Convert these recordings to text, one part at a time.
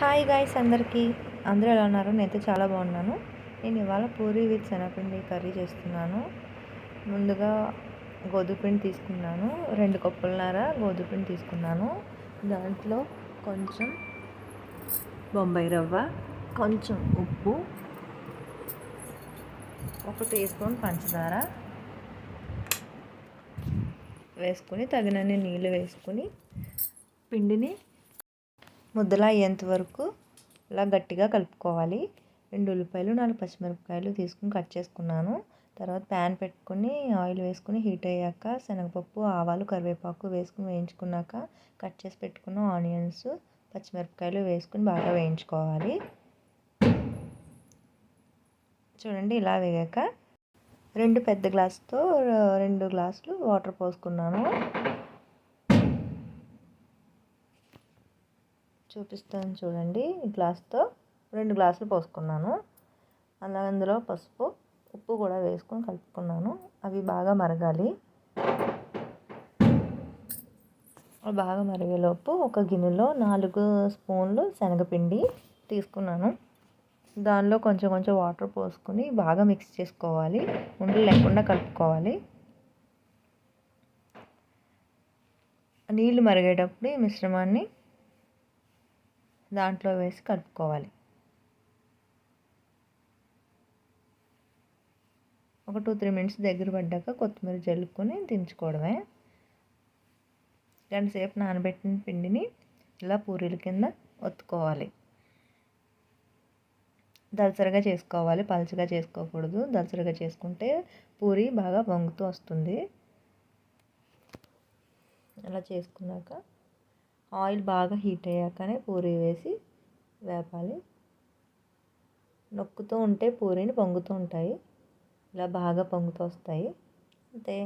Hi guys అందరికీ. అందరూ ఎలా ఉన్నారు? నేనైతే చాలా బాగున్నాను. నేను ఇవాళ పూరి విత్ శనగపిండి కర్రీ చేస్తున్నాను. ముందుగా గోధుమపిండి తీసుకున్నాను. రెండు కప్పులన్నర గోధుమపిండి తీసుకున్నాను. దాంట్లో కొంచెం బొంబాయి రవ్వ కొంచెం ఉప్పు ఒక టీ స్పూన్ పంచదార వేసుకొని తగినన్ని నీళ్ళు వేసుకొని పిండిని ముద్దలా అయ్యేంత వరకు ఇలా గట్టిగా కలుపుకోవాలి. రెండు ఉల్లిపాయలు నాలుగు పచ్చిమిరపకాయలు తీసుకుని కట్ చేసుకున్నాను. తర్వాత ప్యాన్ పెట్టుకుని ఆయిల్ వేసుకుని హీట్ అయ్యాక శనగపప్పు ఆవాలు కరివేపాకు వేసుకుని వేయించుకున్నాక కట్ చేసి పెట్టుకున్న ఆనియన్స్ పచ్చిమిరపకాయలు వేసుకుని బాగా వేయించుకోవాలి. చూడండి ఇలా వేగాక రెండు పెద్ద గ్లాసుతో రెండు గ్లాసులు వాటర్ పోసుకున్నాను. చూపిస్తాను చూడండి ఈ గ్లాస్తో. రెండు గ్లాసులు పోసుకున్నాను. అలా అందులో పసుపు ఉప్పు కూడా వేసుకొని కలుపుకున్నాను. అవి బాగా మరగాలి. బాగా మరిగేలోపు ఒక గిన్నెలో నాలుగు స్పూన్లు శనగపిండి తీసుకున్నాను. దానిలో కొంచెం కొంచెం వాటర్ పోసుకొని బాగా మిక్స్ చేసుకోవాలి. ఉండలు లేకుండా కలుపుకోవాలి. నీళ్ళు మరిగేటప్పుడు ఈ మిశ్రమాన్ని దాంట్లో వేసి కలుపుకోవాలి. ఒక టూ త్రీ మినిట్స్ దగ్గర పడ్డాక కొత్తిమీర జల్లుకొని దించుకోవడమే. గంట సేపు నానబెట్టిన పిండిని ఇలా పూరీల కింద ఒత్తుకోవాలి. దలసరిగా చేసుకోవాలి. పలుచగా చేసుకోకూడదు. దలసరిగా చేసుకుంటే పూరి బాగా పొంగుతూ వస్తుంది. అలా చేసుకున్నాక ఆయిల్ బాగా హీట్ అయ్యాకనే పూరి వేసి వేపాలి. నొక్కుతూ ఉంటే పూరీని పొంగుతూ ఉంటాయి. ఇలా బాగా పొంగుతూ వస్తాయి. అంతే.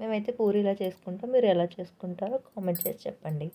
మేమైతే పూరి ఇలా చేసుకుంటాం. మీరు ఎలా చేసుకుంటారో కామెంట్ చేసి చెప్పండి.